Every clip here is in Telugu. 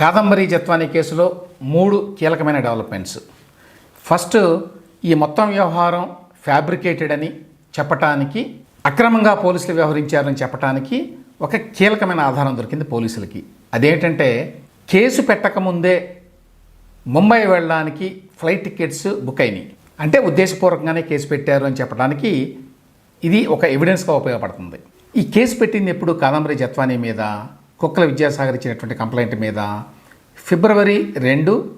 కాదంబరి జత్వానీ కేసులో మూడు కీలకమైన డెవలప్మెంట్స్. ఫస్ట్ ఈ మొత్తం వ్యవహారం ఫ్యాబ్రికేటెడ్ అని చెప్పటానికి అక్రమంగా పోలీసులు వ్యవహరించారని చెప్పటానికి ఒక కీలకమైన ఆధారం దొరికింది పోలీసులకి. అదేంటంటే కేసు పెట్టకముందే ముంబై వెళ్ళడానికి ఫ్లైట్ టికెట్స్ బుక్ అయినాయి. అంటే ఉద్దేశపూర్వకంగానే కేసు పెట్టారు అని చెప్పడానికి ఇది ఒక ఎవిడెన్స్గా ఉపయోగపడుతుంది. ఈ కేసు పెట్టింది ఎప్పుడు కాదంబరి జత్వానీ మీద కుక్కల విద్యాసాగర్ ఇచ్చినటువంటి కంప్లైంట్ మీద ఫిబ్రవరి రెండు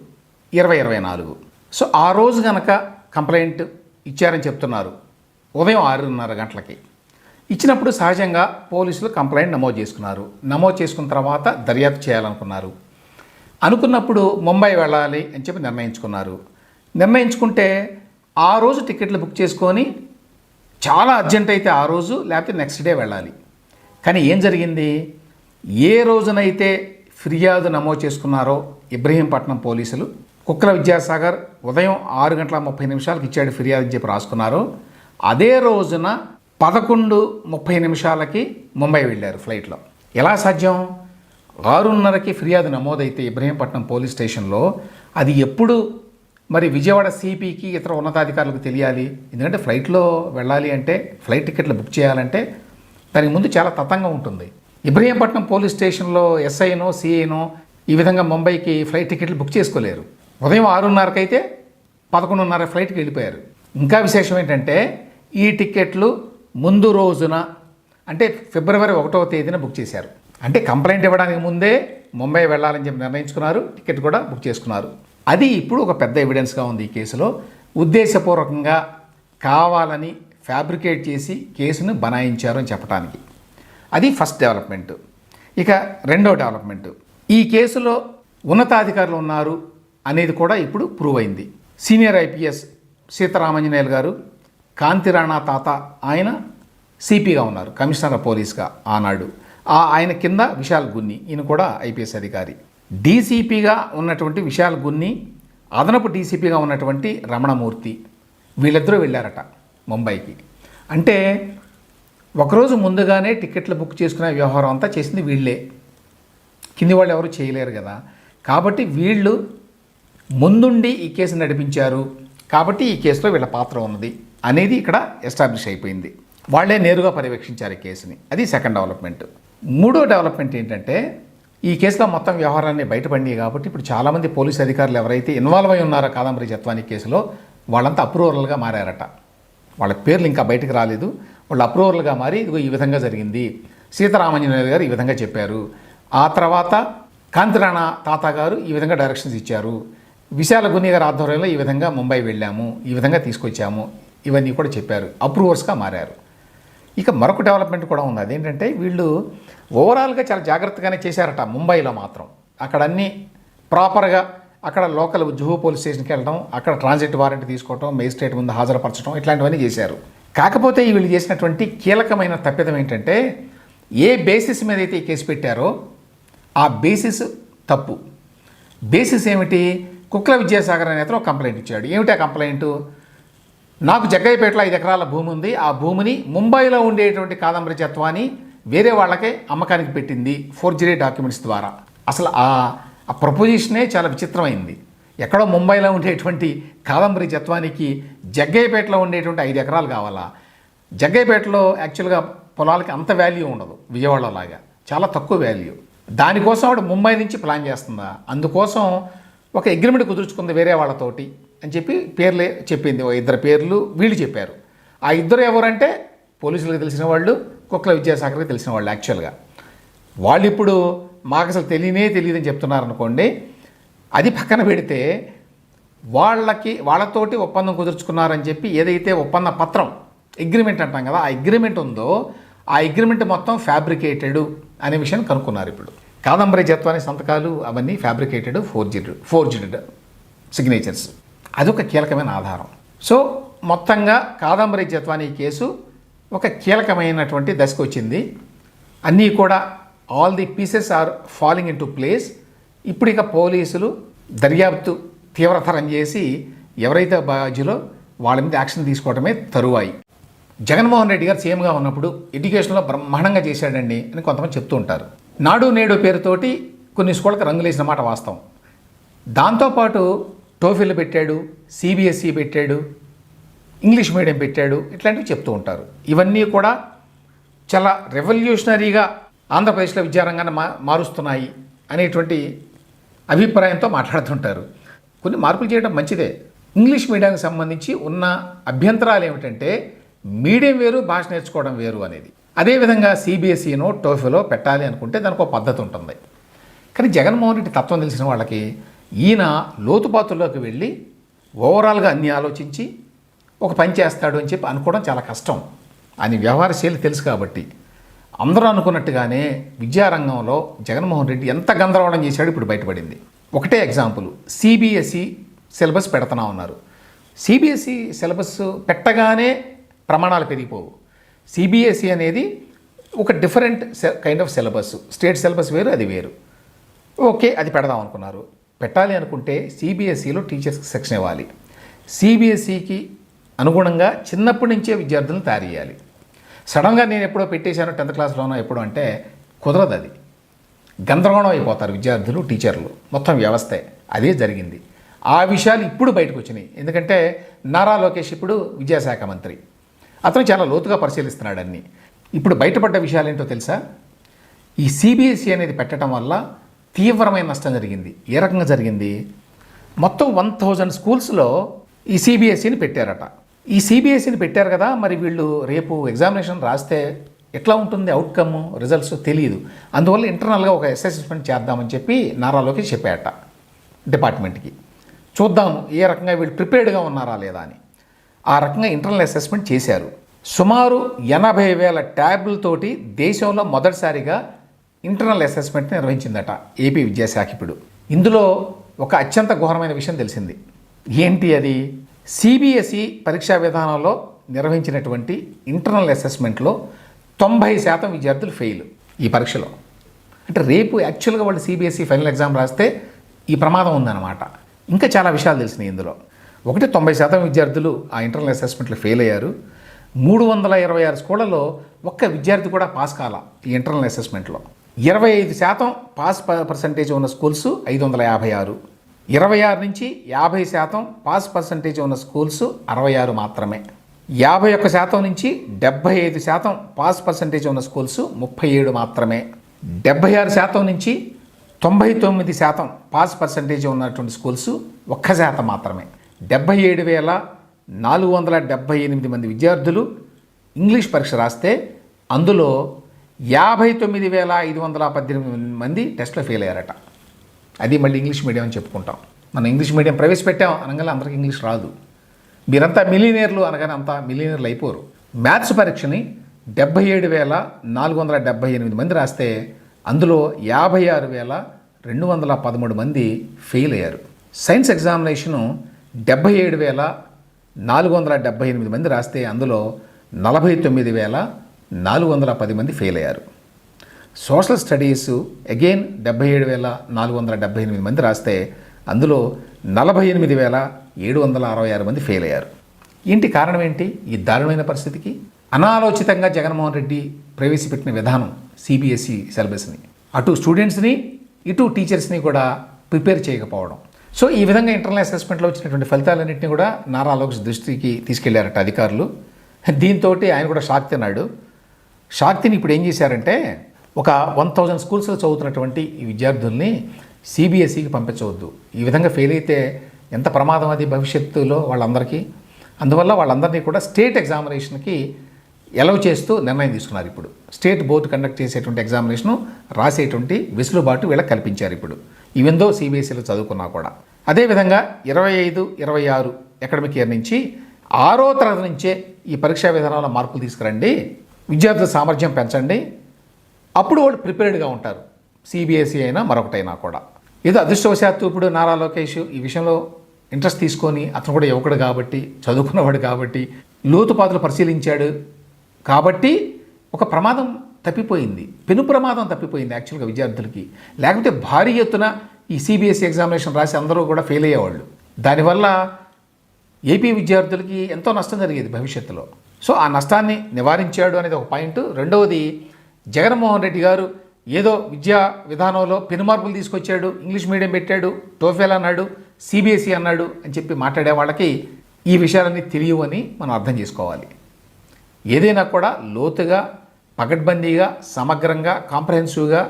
ఇరవై ఇరవై నాలుగు. సో ఆ రోజు కనుక కంప్లైంట్ ఇచ్చారని చెప్తున్నారు. ఉదయం ఆరున్నర గంటలకి. ఇచ్చినప్పుడు సహజంగా పోలీసులు కంప్లైంట్ నమోదు చేసుకున్నారు. నమోదు చేసుకున్న తర్వాత దర్యాప్తు చేయాలనుకున్నారు. అనుకున్నప్పుడు ముంబై వెళ్ళాలి అని చెప్పి నిర్ణయించుకున్నారు. నిర్ణయించుకుంటే ఆ రోజు టికెట్లు బుక్ చేసుకొని చాలా అర్జెంట్ అయితే ఆ రోజు లేకపోతే నెక్స్ట్ డే వెళ్ళాలి. కానీ ఏం జరిగింది? ఏ రోజునైతే ఫిర్యాదు నమోదు చేసుకున్నారో ఇబ్రహీంపట్నం పోలీసులు. కుక్కల విద్యాసాగర్ ఉదయం ఆరు గంటల ముప్పై నిమిషాలకు ఇచ్చాడు ఫిర్యాదు అని చెప్పి రాసుకున్నారు. అదే రోజున పదకొండు ముప్పై నిమిషాలకి ముంబై వెళ్ళారు ఫ్లైట్లో. ఎలా సాధ్యం? ఆరున్నరకి ఫిర్యాదు నమోదైతే ఇబ్రహీంపట్నం పోలీస్ స్టేషన్లో. అది ఎప్పుడు? మరి విజయవాడ సిపికి ఇతర ఉన్నతాధికారులకు తెలియాలి. ఎందుకంటే ఫ్లైట్లో వెళ్ళాలి అంటే ఫ్లైట్ టికెట్లు బుక్ చేయాలంటే దానికి ముందు చాలా తతంగం ఉంటుంది. ఇబ్రహీంపట్నం పోలీస్ స్టేషన్లో ఎస్ఐనో సిఐనో ఈ విధంగా ముంబైకి ఫ్లైట్ టికెట్లు బుక్ చేసుకోలేరు. ఉదయం ఆరున్నరకైతే పదకొండున్నర ఫ్లైట్కి వెళ్ళిపోయారు. ఇంకా విశేషం ఏంటంటే ఈ టికెట్లు ముందు రోజున అంటే ఫిబ్రవరి ఒకటవ తేదీన బుక్ చేశారు. అంటే కంప్లైంట్ ఇవ్వడానికి ముందే ముంబై వెళ్ళాలని చెప్పి నిర్ణయించుకున్నారు టికెట్ కూడా బుక్ చేసుకున్నారు. అది ఇప్పుడు ఒక పెద్ద ఎవిడెన్స్గా ఉంది ఈ కేసులో. ఉద్దేశపూర్వకంగా కావాలని ఫ్యాబ్రికేట్ చేసి కేసును బనాయించారు అని చెప్పడానికి అది ఫస్ట్ డెవలప్మెంట్. ఇక రెండో డెవలప్మెంట్. ఈ కేసులో ఉన్నతాధికారులు ఉన్నారు అనేది కూడా ఇప్పుడు ప్రూవ్ అయింది. సీనియర్ ఐపీఎస్ సీతారామంజనేయులు గారు కాంతిరాణా తాత ఆయన సిపిగా ఉన్నారు కమిషనర్ ఆఫ్ పోలీస్గా ఆనాడు. ఆ ఆయన కింద విశాల్ గున్ని ఈయన కూడా ఐపీఎస్ అధికారి. డీసీపీగా ఉన్నటువంటి విశాల్ గున్ని అదనపు డీసీపీగా ఉన్నటువంటి రమణమూర్తి వీళ్ళిద్దరూ వెళ్ళారట ముంబైకి. అంటే ఒకరోజు ముందుగానే టికెట్లు బుక్ చేసుకునే వ్యవహారం అంతా చేసింది వీళ్ళే. కింది వాళ్ళు ఎవరు చేయలేరు కదా. కాబట్టి వీళ్ళు ముందుండి ఈ కేసు నడిపించారు. కాబట్టి ఈ కేసులో వీళ్ళ పాత్ర ఉన్నది అనేది ఇక్కడ ఎస్టాబ్లిష్ అయిపోయింది. వాళ్ళే నేరుగా పర్యవేక్షించారు ఈ కేసుని. అది సెకండ్ డెవలప్మెంట్. మూడో డెవలప్మెంట్ ఏంటంటే ఈ కేసులో మొత్తం వ్యవహారాన్ని బయటపడినాయి కాబట్టి ఇప్పుడు చాలామంది పోలీస్ అధికారులు ఎవరైతే ఇన్వాల్వ్ అయి ఉన్నారో కాదంబరి జత్వాని కేసులో వాళ్ళంతా అప్రూవల్గా మారారట. వాళ్ళ పేర్లు ఇంకా బయటకు రాలేదు. వాళ్ళు అప్రూవల్గా మారి ఇదిగో ఈ విధంగా జరిగింది. సీతారామంజనేయులు గారు ఈ విధంగా చెప్పారు. ఆ తర్వాత కాంతిరాణ తాత గారు ఈ విధంగా డైరెక్షన్స్ ఇచ్చారు. విశాల గుని గారి ఆధ్వర్యంలో ఈ విధంగా ముంబై వెళ్ళాము. ఈ విధంగా తీసుకొచ్చాము. ఇవన్నీ కూడా చెప్పారు. అప్రూవర్స్గా మారారు. ఇక మరొక డెవలప్మెంట్ కూడా ఉంది. అదేంటంటే వీళ్ళు ఓవరాల్గా చాలా జాగ్రత్తగానే చేశారట ముంబైలో మాత్రం. అక్కడ అన్నీ ప్రాపర్గా అక్కడ లోకల్ జుహూ పోలీస్ స్టేషన్కి వెళ్ళడం అక్కడ ట్రాన్సిట్ వారెంట్ తీసుకోవడం మేజిస్ట్రేట్ ముందు హాజరుపరచడం ఇట్లాంటివన్నీ చేశారు. కాకపోతే వీళ్ళు చేసినటువంటి కీలకమైన తప్పిదం ఏంటంటే ఏ బేసిస్ మీద అయితే కేసు పెట్టారో ఆ బేసిస్ తప్పు. బేసిస్ ఏమిటి? కుక్కల విద్యాసాగర్ అనే అతను కంప్లైంట్ ఇచ్చాడు. ఏమిటి ఆ కంప్లైంట్ నాకు జగ్గయ్యపేటలో ఐదు ఎకరాల భూమి ఉంది. ఆ భూమిని ముంబైలో ఉండేటువంటి కాదంబరి చత్వాన్ని వేరే వాళ్ళకే అమ్మకానికి పెట్టింది ఫోర్జరీ డాక్యుమెంట్స్ ద్వారా. అసలు ఆ ఆ ప్రపోజిషనే చాలా విచిత్రమైంది. ఎక్కడో ముంబైలో ఉండేటువంటి కాదంబరి జత్వానికి జగ్గయ్యపేటలో ఉండేటువంటి ఐదు ఎకరాలు కావాలా? జగ్గయ్యపేటలో యాక్చువల్గా పొలాలకి అంత వాల్యూ ఉండదు విజయవాడలాగా చాలా తక్కువ వాల్యూ దానికోసం ఆవిడ ముంబై నుంచి ప్లాన్ చేస్తుందా? అందుకోసం ఒక అగ్రిమెంట్ కుదుర్చుకుంది వేరే వాళ్ళతోటి అని చెప్పి పేర్లే చెప్పింది. ఓ ఇద్దరు పేర్లు వీళ్ళు చెప్పారు. ఆ ఇద్దరు ఎవరంటే పోలీసులకు తెలిసిన వాళ్ళు కుక్కల విద్యాశాఖకి తెలిసిన వాళ్ళు యాక్చువల్గా. వాళ్ళు ఇప్పుడు మాకు అసలు తెలియనే తెలియదని చెప్తున్నారు అనుకోండి అది పక్కన పెడితే వాళ్ళకి వాళ్ళతోటి ఒప్పందం కుదుర్చుకున్నారని చెప్పి ఏదైతే ఒప్పంద పత్రం అగ్రిమెంట్ అంటాం కదా ఆ అగ్రిమెంట్ ఉందో ఆ అగ్రిమెంట్ మొత్తం ఫ్యాబ్రికేటెడ్ అనే విషయాన్ని కనుక్కున్నారు ఇప్పుడు. కాదంబరి జత్వాని సంతకాలు అవన్నీ ఫ్యాబ్రికేటెడ్ ఫోర్జిడ్ ఫోర్జిడ్ సిగ్నేచర్స్ అదొక కీలకమైన ఆధారం. సో మొత్తంగా కాదంబరి జత్వాని కేసు ఒక కీలకమైనటువంటి దశకు వచ్చింది అన్నీ కూడా all the pieces are falling into place ఇప్పుడు ఇక పోలీసులు దర్యాప్తు తీవ్రతరం చేసి ఎవరైతే బాధ్యులో వాళ్ళ మీద యాక్షన్ తీసుకోవడమే తరువాయి. జగన్మోహన్ రెడ్డి గారు సీఎంగా ఉన్నప్పుడు ఎడ్యుకేషన్లో బ్రహ్మాండంగా చేశాడండి అని కొంతమంది చెప్తూ ఉంటారు. నాడు నేడు పేరుతోటి కొన్ని స్కూళ్ళకి రంగులేసిన మాట వాస్తవం. దాంతోపాటు టోఫీలు పెట్టాడు సిబిఎస్ఈ పెట్టాడు ఇంగ్లీష్ మీడియం పెట్టాడు ఇట్లాంటివి చెప్తూ ఉంటారు. ఇవన్నీ కూడా చాలా రెవల్యూషనరీగా ఆంధ్రప్రదేశ్లో విద్యారంగాన్ని మా మారుస్తున్నాయి అనేటువంటి అభిప్రాయంతో మాట్లాడుతుంటారు. కొన్ని మార్పులు చేయడం మంచిదే. ఇంగ్లీష్ మీడియానికి సంబంధించి ఉన్న అభ్యంతరాలు ఏమిటంటే మీడియం వేరు భాష నేర్చుకోవడం వేరు అనేది. అదేవిధంగా సిబిఎస్ఈనో టోఫీలో పెట్టాలి అనుకుంటే దానికి ఒక పద్ధతి ఉంటుంది. కానీ జగన్మోహన్ రెడ్డి తత్వం తెలిసిన వాళ్ళకి ఈయన లోతుపాతుల్లోకి వెళ్ళి ఓవరాల్గా అన్ని ఆలోచించి ఒక పని చేస్తాడు అని చెప్పి అనుకోవడం చాలా కష్టం. అని వ్యవహార శైలి తెలుసు కాబట్టి. అందరూ అనుకున్నట్టుగానే విద్యారంగంలో జగన్మోహన్ రెడ్డి ఎంత గందరగోళం చేశాడు ఇప్పుడు బయటపడింది. ఒకటే ఎగ్జాంపుల్ సిబిఎస్ఈ సిలబస్ పెడతా ఉన్నారు. సిబిఎస్ఈ సిలబస్ పెట్టగానే ప్రమాణాలు పెరిగిపోవు. సిబిఎస్ఈ అనేది ఒక different kind of syllabus state syllabus వేరు అది వేరు. ఓకే అది పెడదాం అనుకున్నారు. పెట్టాలి అనుకుంటే సిబిఎస్ఈలో టీచర్స్కి సెక్షన్ ఇవ్వాలి. సిబిఎస్ఈకి అనుగుణంగా చిన్నప్పటి నుంచే విద్యార్థులను తయారు చేయాలి. సడన్గా నేను ఎప్పుడో పెట్టేశాను టెన్త్ క్లాస్లోనో ఎప్పుడు అంటే కుదరదు అది. గందరగోళం అయిపోతారు విద్యార్థులు టీచర్లు. మొత్తం వ్యవస్థే. అదే జరిగింది. ఆ విషయాలు ఇప్పుడు బయటకు వచ్చినాయి. ఎందుకంటే నారా లోకేష్ ఇప్పుడు విద్యాశాఖ మంత్రి. అతను చాలా లోతుగా పరిశీలిస్తున్నాడు అన్నీ. ఇప్పుడు బయటపడ్డ విషయాలు ఏంటో తెలుసా? ఈ సిబిఎస్ఈ అనేది పెట్టడం వల్ల తీవ్రమైన నష్టం జరిగింది. ఏ రకంగా జరిగింది? మొత్తం వన్ థౌజండ్ స్కూల్స్లో ఈ సిబిఎస్ఈని పెట్టారట. ఈ సిబిఎస్ఈని పెట్టారు కదా మరి వీళ్ళు రేపు ఎగ్జామినేషన్ రాస్తే ఎట్లా ఉంటుంది అవుట్కమ్ రిజల్ట్స్ తెలియదు అందువల్ల ఇంటర్నల్గా ఒక అసెస్మెంట్ చేద్దామని చెప్పి నారా లోకేష్ చెప్పారట డిపార్ట్మెంట్కి. చూద్దాం ఏ రకంగా వీళ్ళు ప్రిపేర్డ్గా ఉన్నారా లేదా అని. ఆ రకంగా ఇంటర్నల్ అసెస్మెంట్ చేశారు. సుమారు ఎనభై వేల ట్యాబ్లతోటి దేశంలో మొదటిసారిగా ఇంటర్నల్ అసెస్మెంట్ నిర్వహించిందట ఏపీ విద్యాశాఖ ఇప్పుడు. ఇందులో ఒక అత్యంత ఘోరమైన విషయం తెలిసింది. ఏంటి అది? సిబిఎస్ఈ పరీక్షా విధానంలో నిర్వహించినటువంటి ఇంటర్నల్ అసెస్మెంట్లో తొంభై శాతం విద్యార్థులు ఫెయిల్ ఈ పరీక్షలో. అంటే రేపు యాక్చువల్గా వాళ్ళు సిబిఎస్ఈ ఫైనల్ ఎగ్జామ్ రాస్తే ఈ ప్రమాదం ఉందన్నమాట. ఇంకా చాలా విషయాలు తెలిసినాయి ఇందులో. ఒకటి తొంభై శాతం విద్యార్థులు ఆ ఇంటర్నల్ అసెస్మెంట్లో ఫెయిల్ అయ్యారు. మూడు వందల ఇరవై ఆరు స్కూళ్ళలో ఒక్క విద్యార్థి కూడా పాస్ కాల ఈ ఇంటర్నల్ అసెస్మెంట్లో ఇరవై ఐదు శాతం పాస్ పర్సంటేజ్ ఉన్న స్కూల్స్ ఐదు వందల యాభై ఆరు. ఇరవై ఆరు నుంచి యాభై శాతం పాస్ పర్సంటేజ్ ఉన్న స్కూల్స్ అరవై ఆరు మాత్రమే. యాభై ఒక్క శాతం నుంచి డెబ్బై ఐదు శాతం పాస్ పర్సంటేజ్ ఉన్న స్కూల్స్ ముప్పై ఏడు మాత్రమే. డెబ్బై ఆరు శాతం నుంచి తొంభై తొమ్మిది శాతం పాస్ పర్సంటేజ్ ఉన్నటువంటి స్కూల్స్ ఒక్క శాతం మాత్రమే. డెబ్బై ఏడు వేల నాలుగు వందల డెబ్బై ఎనిమిది మంది విద్యార్థులు ఇంగ్లీష్ పరీక్ష రాస్తే అందులో యాభై తొమ్మిది వేల ఐదు వందల పద్దెనిమిది మంది టెస్ట్లో ఫెయిల్ అయ్యారట. అది మళ్ళీ ఇంగ్లీష్ మీడియం అని చెప్పుకుంటాం. మనం ఇంగ్లీష్ మీడియం ప్రవేశపెట్టాం అనగానే అందరికీ ఇంగ్లీష్ రాదు. మీరంతా మిలీనియర్లు అనగానే అంతా మిలీనియర్లు అయిపోరు. మ్యాథ్స్ పరీక్షని డెబ్బై ఏడు వేల నాలుగు వందల డెబ్బై ఎనిమిది మంది రాస్తే అందులో యాభై ఆరు వేల రెండు వందల పదమూడు మంది ఫెయిల్ అయ్యారు. సైన్స్ ఎగ్జామినేషను డెబ్బై ఏడు వేల నాలుగు వందల డెబ్బై ఎనిమిది మంది రాస్తే అందులో నలభై తొమ్మిది వేల నాలుగు వందల పది మంది ఫెయిల్ అయ్యారు. సోషల్ స్టడీస్ అగైన్ డెబ్బై ఏడు వేల నాలుగు వందల డెబ్బై ఎనిమిది మంది రాస్తే అందులో నలభై ఎనిమిది వేల ఏడు వందల అరవై ఆరు మంది ఫెయిల్ అయ్యారు. ఏంటి కారణం ఏంటి? ఈ దారుణమైన పరిస్థితికి. అనాలోచితంగా జగన్మోహన్ రెడ్డి ప్రవేశపెట్టిన విధానం సిబిఎస్ఈ సిలబస్ని. అటు స్టూడెంట్స్ని ఇటు టీచర్స్ని కూడా ప్రిపేర్ చేయకపోవడం. సో ఈ విధంగా ఇంటర్నల్ అసెస్మెంట్లో వచ్చినటువంటి ఫలితాలన్నింటినీ కూడా నారా లోకేష్ దృష్టికి తీసుకెళ్ళారట అధికారులు. దీంతో ఆయన కూడా షాక్ తిన్నాడు షాక్తిని ఇప్పుడు ఏం చేశారంటే ఒక వన్ థౌజండ్ స్కూల్స్లో చదువుతున్నటువంటి ఈ విద్యార్థుల్ని సిబిఎస్ఈకి పంపించవద్దు. ఈ విధంగా ఫెయిల్ అయితే ఎంత ప్రమాదం అది భవిష్యత్తులో వాళ్ళందరికీ? అందువల్ల వాళ్ళందరినీ కూడా స్టేట్ ఎగ్జామినేషన్కి ఎలవ్ చేస్తూ నిర్ణయం తీసుకున్నారు ఇప్పుడు. స్టేట్ బోర్డు కండక్ట్ చేసేటువంటి ఎగ్జామినేషను రాసేటువంటి వెసులుబాటు వీళ్ళకి కల్పించారు ఇప్పుడు. ఈవెందో సిబిఎస్ఈలో చదువుకున్నా కూడా. అదేవిధంగా ఇరవై ఐదు ఇరవై ఆరు అకాడమిక్ ఇయర్ నుంచి ఆరో తరగతి నుంచే ఈ పరీక్షా విధానంలో మార్పులు తీసుకురండి. విద్యార్థుల సామర్థ్యం పెంచండి. అప్పుడు వాళ్ళు ప్రిపేర్డ్గా ఉంటారు. సిబిఎస్ఈ అయినా మరొకటైనా కూడా. ఏదో అదృష్టవశాత్తు ఇప్పుడు నారా లోకేష్ ఈ విషయంలో ఇంట్రెస్ట్ తీసుకొని అతను కూడా యువకుడు కాబట్టి చదువుకున్నవాడు కాబట్టి లోతుపాతులు పరిశీలించాడు కాబట్టి ఒక ప్రమాదం తప్పిపోయింది. పెను ప్రమాదం తప్పిపోయింది యాక్చువల్గా విద్యార్థులకి. లేకపోతే భారీ ఎత్తున ఈ సిబిఎస్ఈ ఎగ్జామినేషన్ రాసి అందరూ కూడా ఫెయిల్ అయ్యేవాళ్ళు. దానివల్ల ఏపీ విద్యార్థులకి ఎంతో నష్టం జరిగేది భవిష్యత్తులో. సో ఆ నష్టాన్ని నివారించాడు అనేది ఒక పాయింట్. రెండవది జగన్మోహన్ రెడ్డి గారు ఏదో విద్యా విధానంలో పెనుమార్పులు తీసుకొచ్చాడు ఇంగ్లీష్ మీడియం పెట్టాడు టోఫెల్ అన్నాడు సిబిఎస్ఈ అన్నాడు అని చెప్పి మాట్లాడే వాళ్ళకి ఈ విషయాలన్నీ తెలియవు అని మనం అర్థం చేసుకోవాలి. ఏదైనా కూడా లోతుగా పకడ్బందీగా సమగ్రంగా కాంప్రహెన్సివ్గా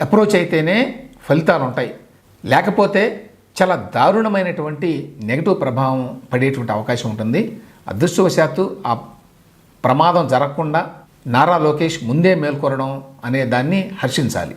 అప్రోచ్ అయితేనే ఫలితాలు ఉంటాయి. లేకపోతే చాలా దారుణమైనటువంటి నెగిటివ్ ప్రభావం పడేటువంటి అవకాశం ఉంటుంది. అదృష్టవశాత్తు ఆ ప్రమాదం జరగకుండా నారా లోకేష్ ముందే మేల్కొనడం అనే దాన్ని హర్షించాలి.